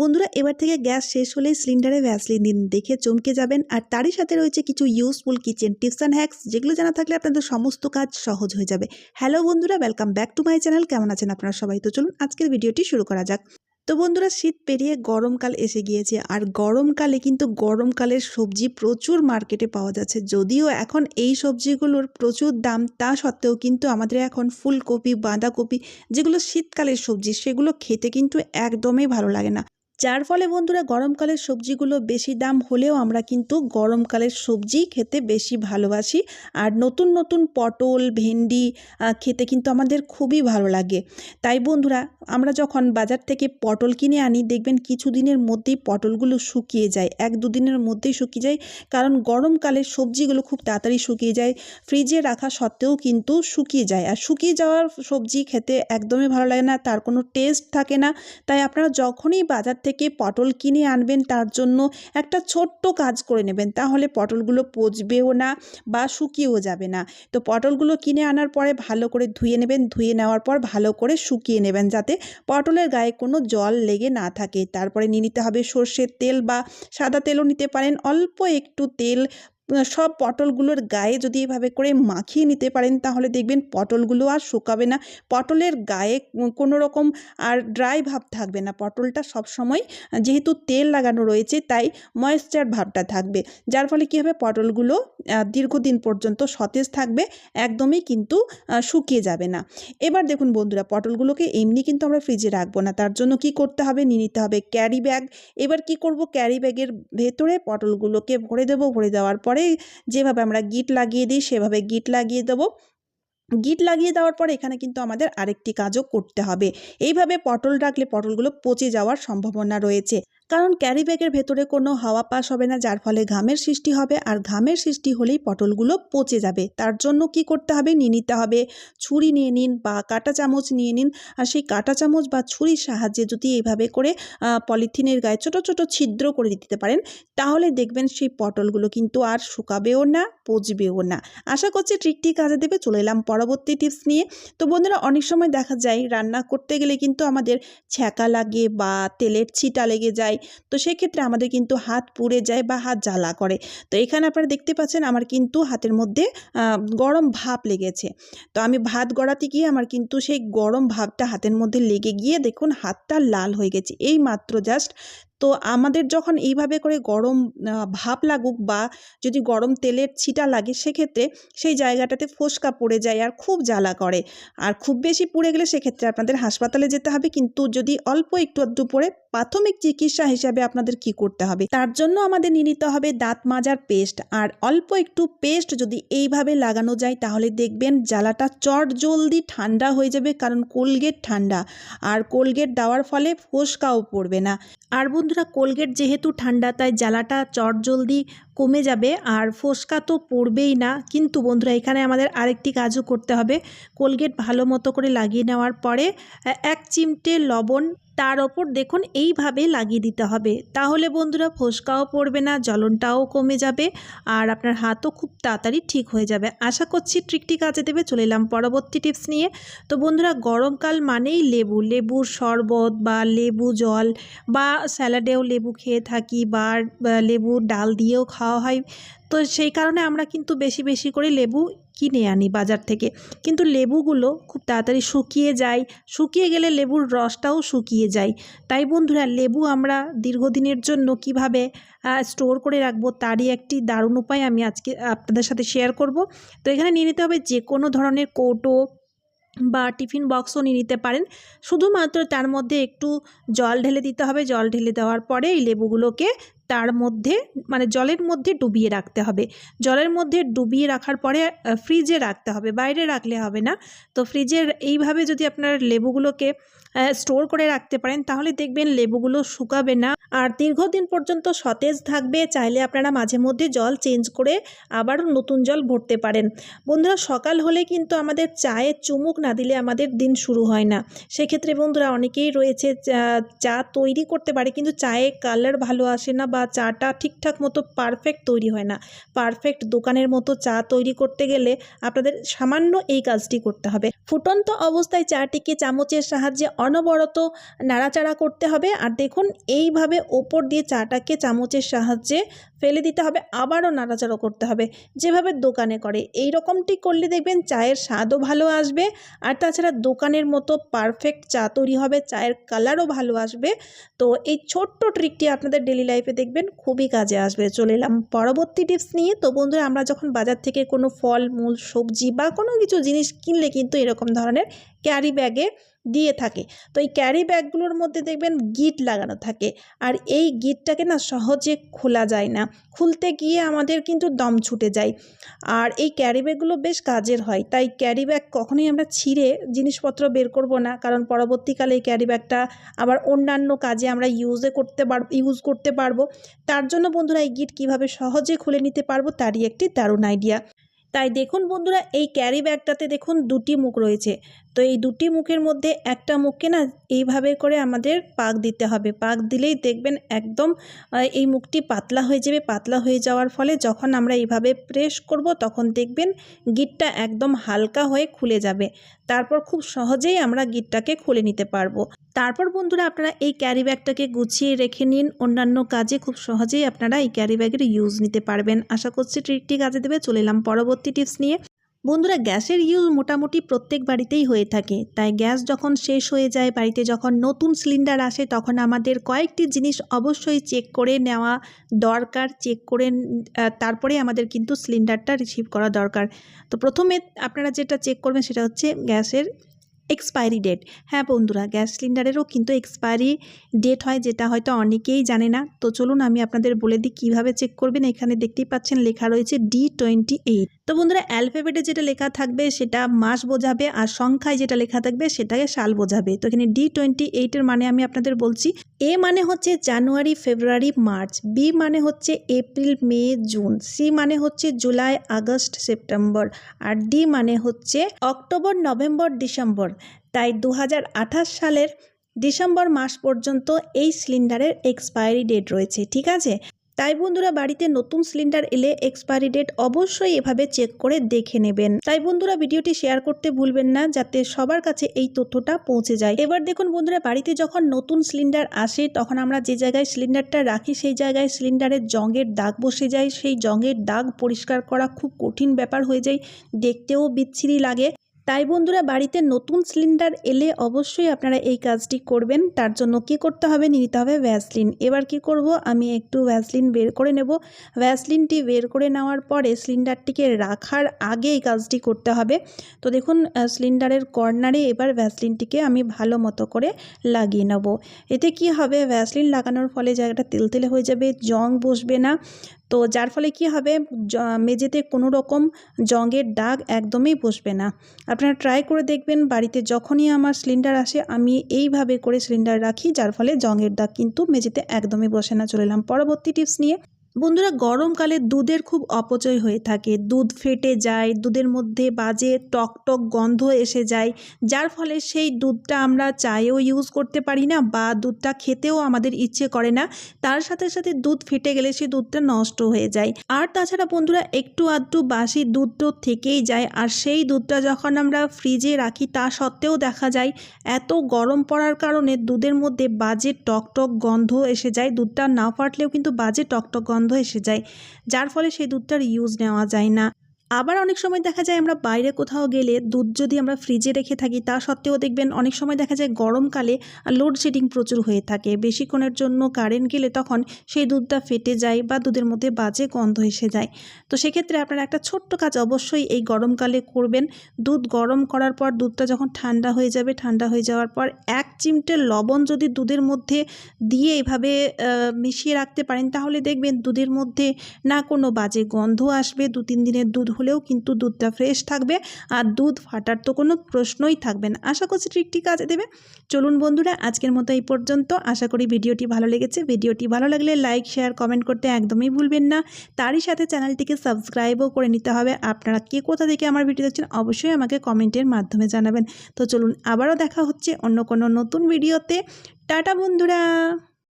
বন্ধুরা, এবার থেকে গ্যাস শেষ হলেই সিলিন্ডারে ভ্যাসলিন দিন, দেখে চমকে যাবেন। আর তারই সাথে রয়েছে কিছু useful kitchen tips and hacks যেগুলো জানা থাকলে আপনাদের সমস্ত কাজ সহজ হয়ে যাবে। হ্যালো বন্ধুরা welcome back to my channel কেমন আছেন আপনারা সবাই? তো চলুন আজকের ভিডিওটি শুরু করা যাক। তো বন্ধুরা, শীত পেরিয়ে গরমকাল এসে গিয়েছে, আর গরমকালে কিন্তু গরমকালের সবজি প্রচুর মার্কেটে পাওয়া যাচ্ছে। যদিও এখন এই সবজিগুলোর প্রচুর দাম, তা সত্ত্বেও কিন্তু আমাদের এখন ফুলকপি, বাঁধাকপি, যেগুলো শীতকালের সবজি, সেগুলো খেতে কিন্তু একদমই ভালো লাগে না। যার ফলে বন্ধুরা গরমকালের সবজিগুলো বেশি দাম হলেও আমরা কিন্তু গরমকালের সবজি খেতে বেশি ভালোবাসি। আর নতুন নতুন পটল, ভেন্ডি খেতে কিন্তু আমাদের খুবই ভালো লাগে। তাই বন্ধুরা, আমরা যখন বাজার থেকে পটল কিনে আনি, দেখবেন কিছুদিনের মধ্যেই পটলগুলো শুকিয়ে যায়। এক, দুদিনের মধ্যেই শুকিয়ে যায়। কারণ গরমকালে সবজিগুলো খুব তাড়াতাড়ি শুকিয়ে যায়। ফ্রিজে রাখা সত্ত্বেও কিন্তু শুকিয়ে যায়। আর শুকিয়ে যাওয়ার সবজি খেতে একদমই ভালো লাগে না। তার কোনো টেস্ট থাকে না। তাই আপনারা যখনই বাজার থেকে পটল কিনে আনবেন, তার জন্য একটা ছোট্ট কাজ করে নেবেন। তাহলে পটলগুলো পচবেও না বা শুকিয়েও যাবে না। তো পটলগুলো কিনে আনার পরে ভালো করে ধুয়ে নেবেন। ধুয়ে নেওয়ার পর ভালো করে শুকিয়ে নেবেন যাতে পটলের গায়ে কোনো জল লেগে না থাকে। তারপরে নিয়ে নিতে হবে সর্ষের তেল বা সাদা তেলও নিতে পারেন। অল্প একটু তেল সব পটলগুলোর গায়ে যদি এভাবে করে মাখিয়ে নিতে পারেন তাহলে দেখবেন পটলগুলো আর শুকাবে না। পটলের গায়ে কোনো রকম আর ড্রাই ভাব থাকবে না। পটলটা সবসময় আহ, যেহেতু তেল লাগানো রয়েছে তাই ময়েশ্চার ভাবটা থাকবে। যার ফলে কী হবে? পটলগুলো দীর্ঘদিন পর্যন্ত সতেজ থাকবে একদমই কিন্তু শুকিয়ে যাবে না। এবার দেখুন বন্ধুরা পটলগুলোকে এমনি কিন্তু আমরা ফ্রিজে রাখব না। তার জন্য কি করতে হবে? নিয়ে নিতে হবে ক্যারি ব্যাগ এবার কি করব? ক্যারি ব্যাগের ভেতরে পটলগুলোকে ভরে দেবো। ভরে দেওয়ার পরে যেভাবে আমরা গিট লাগিয়ে দিই, সেভাবে গিট লাগিয়ে দেবো। গিট লাগিয়ে দেওয়ার পর এখানে কিন্তু আমাদের আরেকটি কাজও করতে হবে। এইভাবে পটল রাখলে পটলগুলো পচে যাওয়ার সম্ভাবনা রয়েছে। কারণ ক্যারি ব্যাগের ভেতরে কোনো হাওয়া পাস হবে না, যার ফলে ঘামের সৃষ্টি হবে। আর ঘামের সৃষ্টি হলেই পটলগুলো পচে যাবে। তার জন্য কি করতে হবে? নিয়ে নিতে হবে। ছুরি নিয়ে নিন বা কাঁটা চামচ নিয়ে নিন। আর সেই কাঁটা চামচ বা ছুরির সাহায্যে যদি এইভাবে করে পলিথিনের গায়ে ছোট ছোট ছিদ্র করে দিতে পারেন, তাহলে দেখবেন সেই পটলগুলো কিন্তু আর শুকাবেও না, পচবেও না। আশা করছি ট্রিকটি কাজে দেবে, চলে এলাম পরবর্তী টিপস নিয়ে। তো বন্ধুরা, অনেক সময় দেখা যায় রান্না করতে গেলে কিন্তু আমাদের ছ্যাঁকা লাগে বা তেলের ছিটা লেগে যায় তো সেক্ষেত্রে আমাদের কিন্তু হাত পুড়ে যায় বা হাত জ্বালা করে। তো এখানে আপনারা দেখতে পাচ্ছেন আমার কিন্তু হাতের মধ্যে গরম ভাব লেগেছে। তো আমি ভাত গড়াতে গিয়ে আমার কিন্তু সেই গরম ভাবটা হাতের মধ্যে লেগে গিয়ে দেখুন হাতটা লাল হয়ে গেছে। এই মাত্র জাস্ট তো আমাদের যখন এইভাবে করে গরম ভাপ লাগুক বা যদি গরম তেলের ছিটা লাগে সেক্ষেত্রে সেই জায়গাটাতে ফোসকা পড়ে যায় আর খুব জ্বালা করে। আর খুব বেশি পুড়ে গেলে সেক্ষেত্রে আপনাদের হাসপাতালে যেতে হবে। কিন্তু যদি অল্প একটু আধটু পরে প্রাথমিক চিকিৎসা হিসাবে আপনাদের কি করতে হবে? তার জন্য আমাদের নিয়ে নিতে হবে দাঁত মাজার পেস্ট। আর অল্প একটু পেস্ট যদি এইভাবে লাগানো যায় তাহলে দেখবেন জ্বালাটা চট জলদি ঠান্ডা হয়ে যাবে কারণ কোলগেট ঠান্ডা। আর কোলগেট দেওয়ার ফলে ফোসকাও পড়বে না। আর বন্ধুরা কোলগেট যেহেতু ঠান্ডা তাই জ্বালাটা চট জলদি কমে যাবে আর ফোসকা তো পড়বেই না। কিন্তু বন্ধুরা, এখানে আমাদের আরেকটি কাজও করতে হবে। কোলগেট ভালো মতো করে লাগিয়ে নেওয়ার পরে এক চিমটে লবণ তার ওপর দেখুন এইভাবে লাগিয়ে দিতে হবে। তাহলে বন্ধুরা, ফোসকাও পড়বে না, জ্বলনটাও কমে যাবে আর আপনার হাতও খুব তাড়াতাড়ি ঠিক হয়ে যাবে। আশা করছি ট্রিকটি কাজে দেবে, চলে এলাম পরবর্তী টিপস নিয়ে। তো বন্ধুরা, গরমকাল মানেই লেবু। লেবুর শরবত বা লেবু জল বা স্যালাডেও লেবু খেয়ে থাকি বা লেবু ডাল দিয়েও খাওয়া হয়। তো সেই কারণে আমরা কিন্তু বেশি বেশি করে লেবু কিনে আনি বাজার থেকে। কিন্তু লেবুগুলো খুব তাড়াতাড়ি শুকিয়ে যায়। শুকিয়ে গেলে লেবুর রসটাও শুকিয়ে যায়। তাই বন্ধুরা, লেবু আমরা দীর্ঘদিনের জন্য কীভাবে স্টোর করে রাখব তারই একটি দারুণ উপায় আমি আজকে আপনাদের সাথে শেয়ার করব। তো এখানে নিয়ে নিতে হবে যে কোনো ধরনের কৌটো বা টিফিন বক্সও নিয়ে নিতে পারেন। শুধুমাত্র তার মধ্যে একটু জল ঢেলে দিতে হবে। জল ঢেলে দেওয়ার পরে এই লেবুগুলোকে তার মধ্যে মানে জলের মধ্যে ডুবিয়ে রাখতে হবে। জলের মধ্যে ডুবিয়ে রাখার পরে ফ্রিজে রাখতে হবে, বাইরে রাখলে হবে না। তো ফ্রিজের এইভাবে যদি আপনার লেবুগুলোকে স্টোর করে রাখতে পারেন, তাহলে দেখবেন লেবুগুলো শুকাবে না। আর দীর্ঘদিন পর্যন্ত সতেজ থাকবে, চাইলে আপনারা মাঝে মধ্যে জল চেঞ্জ করে আবারও নতুন জল ভরতে পারেন। বন্ধুরা, সকাল হলে কিন্তু আমাদের চায়ে চুমুক না দিলে আমাদের দিন শুরু হয় না। সেক্ষেত্রে বন্ধুরা, অনেকেই রয়েছে, চা- তৈরি করতে পারে, কিন্তু চায়ে কালার ভালো আসে না বা বা চাটা ঠিকঠাক মতো পারফেক্ট তৈরি হয় না। পারফেক্ট দোকানের মতো চা তৈরি করতে গেলে আপনাদের সামান্য এই কাজটি করতে হবে। ফুটন্ত অবস্থায় চাটিকে চামচের সাহায্যে অনবরত নাড়াচাড়া করতে হবে আর দেখুন এইভাবে ওপর দিয়ে চাটাকে চামচের সাহায্যে ফেলে দিতে হবে, আবারও নাড়াচাড়া করতে হবে। যেভাবে দোকানে করে এই রকমটি করলে দেখবেন চায়ের স্বাদও ভালো আসবে আর তাছাড়া দোকানের মতো পারফেক্ট চা তৈরি হবে, চায়ের কালারও ভালো আসবে। তো এই ছোট্ট ট্রিকটি আপনাদের ডেলি লাইফে দেখবেন খুবই কাজে আসবে। চলে এলাম পরবর্তী টিপস নিয়ে। তো বন্ধুরা, আমরা যখন বাজার থেকে কোনো ফল, মূল, সবজি বা কোনো কিছু জিনিস কিনলে কিন্তু এরকম ধরনের ক্যারি ব্যাগে দিয়ে থাকে। তো এই ক্যারি ব্যাগগুলোর মধ্যে দেখবেন গিট লাগানো থাকে। আর এই গিটটাকে না সহজে খোলা যায় না। খুলতে গিয়ে আমাদের কিন্তু দম ছুটে যায়। আর এই ক্যারি ব্যাগগুলো বেশ কাজের হয়। তাই ক্যারি ব্যাগ কখনোই আমরা ছিঁড়ে জিনিসপত্র বের করব না। কারণ পরবর্তীকালে এই ক্যারি ব্যাগটা আবার অন্যান্য কাজে আমরা ইউজে করতে পার ইউজ করতে পারব। তার জন্য বন্ধুরা এই গিট কীভাবে সহজে খুলে নিতে পারব তারই একটি দারুণ আইডিয়া তাই দেখুন বন্ধুরা, এই ক্যারি ব্যাগটাতে দেখুন দুটি মুখ রয়েছে। তো এই দুটি মুখের মধ্যে একটা মুখকে না এইভাবে করে আমাদের পাক দিতে হবে। পাক দিলেই দেখবেন একদম এই মুখটি পাতলা হয়ে যাবে। পাতলা হয়ে যাওয়ার ফলে যখন আমরা এইভাবে প্রেস করব তখন দেখবেন গিটটা একদম হালকা হয়ে খুলে যাবে। তারপর খুব সহজেই আমরা গিটটাকে খুলে নিতে পারব। তারপর বন্ধুরা আপনারা এই ক্যারি ব্যাগটাকে গুছিয়ে রেখে নিন। অন্যান্য কাজে খুব সহজেই আপনারা এই ক্যারি ব্যাগের ইউজ নিতে পারবেন। আশা করছি ট্রিকটি কাজে দেবে। চলে এলাম পরবর্তী টিপস নিয়ে। বন্ধুরা, গ্যাসের ইউজ মোটামুটি প্রত্যেক বাড়িতেই হয়ে থাকে। তাই গ্যাস যখন শেষ হয়ে যায়, বাড়িতে যখন নতুন সিলিন্ডার আসে, তখন আমাদের কয়েকটি জিনিস অবশ্যই চেক করে নেওয়া দরকার। চেক করে তারপরে আমাদের কিন্তু সিলিন্ডারটা রিসিভ করা দরকার। তো প্রথমে আপনারা যেটা চেক করবেন, সেটা হচ্ছে গ্যাসের এক্সপায়ারি ডেট। হ্যাঁ বন্ধুরা, গ্যাস সিলিন্ডারেরও কিন্তু এক্সপায়ারি ডেট হয়, যেটা হয়তো অনেকেই জানে না। তো চলুন, আমি আপনাদের বলে দিই কীভাবে চেক করবেন। এখানে দেখতেই পাচ্ছেন, লেখা রয়েছে ডি টোয়েন্টি এইট তো বন্ধুরা অ্যালফাবেটে যেটা লেখা থাকবে সেটা মাস বোঝাবে আর সংখ্যায় যেটা লেখা থাকবে সেটাকে সাল বোঝাবে। তো এখানে ডি টোয়েন্টি এইটের মানে আমি আপনাদের বলছি। এ মানে হচ্ছে জানুয়ারি, ফেব্রুয়ারি, মার্চ। বি মানে হচ্ছে এপ্রিল, মে, জুন। সি মানে হচ্ছে জুলাই, আগস্ট, সেপ্টেম্বর। আর ডি মানে হচ্ছে অক্টোবর, নভেম্বর, ডিসেম্বর। তাই দু হাজার আঠাশ সালের ডিসেম্বর মাস পর্যন্ত এই সিলিন্ডারের এক্সপায়ারি ডেট রয়েছে, ঠিক আছে? তাই বন্ধুরা বাড়িতে নতুন সিলিন্ডার এলে এক্সপায়ারি ডেট অবশ্যই এভাবে চেক করে দেখে নেবেন। তাই বন্ধুরা ভিডিওটি শেয়ার করতে ভুলবেন না, যাতে সবার কাছে এই তথ্যটা পৌঁছে যায়। এবার দেখুন বন্ধুরা, বাড়িতে যখন নতুন সিলিন্ডার আসে, তখন আমরা যে জায়গায় সিলিন্ডারটা রাখি, সেই জায়গায় সিলিন্ডারের জঙ্গের দাগ বসে যায়। সেই জঙ্গের দাগ পরিষ্কার করা খুব কঠিন ব্যাপার হয়ে যায়। দেখতেও বিচ্ছিরি লাগে। তাই বন্ধুরা, বাড়িতে নতুন সিলিন্ডার এলে অবশ্যই আপনারা এই কাজটি করবেন। তার জন্য কি করতে হবে? নিতে হবে ভ্যাসলিন এবার কি করব? আমি একটু ভ্যাসলিন বের করে নেব। ভ্যাসলিনটি বের করে নেওয়ার পরে সিলিন্ডারটিকে রাখার আগে এই কাজটি করতে হবে। তো দেখুন সিলিন্ডারের কর্নারে এবার ভ্যাসলিনটিকে আমি ভালো মতো করে লাগিয়ে নেব। এতে কি হবে? ভ্যাসলিন লাগানোর ফলে জায়গাটা তেলতেলে হয়ে যাবে, জং বসবে না। তো যার ফলে কি হবে? মেঝেতে কোনো রকম জঙ্গের দাগ একদমই বসবে না। আপনারা ট্রাই করে দেখবেন বাড়িতে যখনই আমার সিলিন্ডার আসে, আমি এইভাবে করে সিলিন্ডার রাখি, যার ফলে জঙ্গের দাগ কিন্তু মেঝেতে একদমই বসে না। চলে এলাম পরবর্তী টিপস নিয়ে। বন্ধুরা, গরমকালে দুধের খুব অপচয় হয়ে থাকে। দুধ ফেটে যায়, দুধের মধ্যে বাজে টক টক গন্ধ এসে যায়, যার ফলে সেই দুধটা আমরা চায়েও ইউজ করতে পারি না বা দুধটা খেতেও আমাদের ইচ্ছে করে না। তার সাথে সাথে দুধ ফেটে গেলে সেই দুধটা নষ্ট হয়ে যায়। আর তাছাড়া বন্ধুরা, একটু আধটু বাসি দুধ তো থেকেই যায়, আর সেই দুধটা যখন আমরা ফ্রিজে রাখি, তা সত্ত্বেও দেখা যায় এত গরম পড়ার কারণে দুধের মধ্যে বাজে টক টক গন্ধ এসে যায়। দুধটা না ফাটলেও কিন্তু বাজে টক টক গন্ধ গন্ধ এসে যায় যার ফলে সেই দুধটার ইউজ নেওয়া যায় না। আবার অনেক সময় দেখা যায় আমরা বাইরে কোথাও গেলে দুধ যদি আমরা ফ্রিজে রেখে থাকি, তা সত্ত্বেও দেখবেন অনেক সময় দেখা যায় গরমকালে লোডশেডিং প্রচুর হয়ে থাকে। বেশিক্ষণের জন্য কারেন্ট গেলে তখন সেই দুধটা ফেটে যায় বা দুধের মধ্যে বাজে গন্ধ এসে যায়। তো সেক্ষেত্রে আপনারা একটা ছোট্ট কাজ অবশ্যই এই গরমকালে করবেন। দুধ গরম করার পর দুধটা যখন ঠান্ডা হয়ে যাবে, ঠান্ডা হয়ে যাওয়ার পর এক চিমটে লবণ যদি দুধের মধ্যে দিয়ে এভাবে মিশিয়ে রাখতে পারেন, তাহলে দেখবেন দুধের মধ্যে না কোনো বাজে গন্ধ আসবে। দু তিন দিনের দুধ হলেও কিন্তু দুধটা ফ্রেশ থাকবে আর দুধ ফাটার তো কোনো প্রশ্নই থাকবে না। আশা করছি ট্রিকটি কাজে দেবে। চলুন বন্ধুরা, আজকের মতো এই পর্যন্ত। আশা করি ভিডিওটি ভালো লেগেছে। ভিডিওটি ভালো লাগলে লাইক শেয়ার কমেন্ট করতে একদমই ভুলবেন না। তারই সাথে চ্যানেলটিকে সাবস্ক্রাইবও করে নিতে হবে। আপনারা কে কোথা থেকে আমার ভিডিও দেখছেন, অবশ্যই আমাকে কমেন্টের মাধ্যমে জানাবেন। তো চলুন, আবারও দেখা হচ্ছে অন্য কোনো নতুন ভিডিওতে টাটা বন্ধুরা!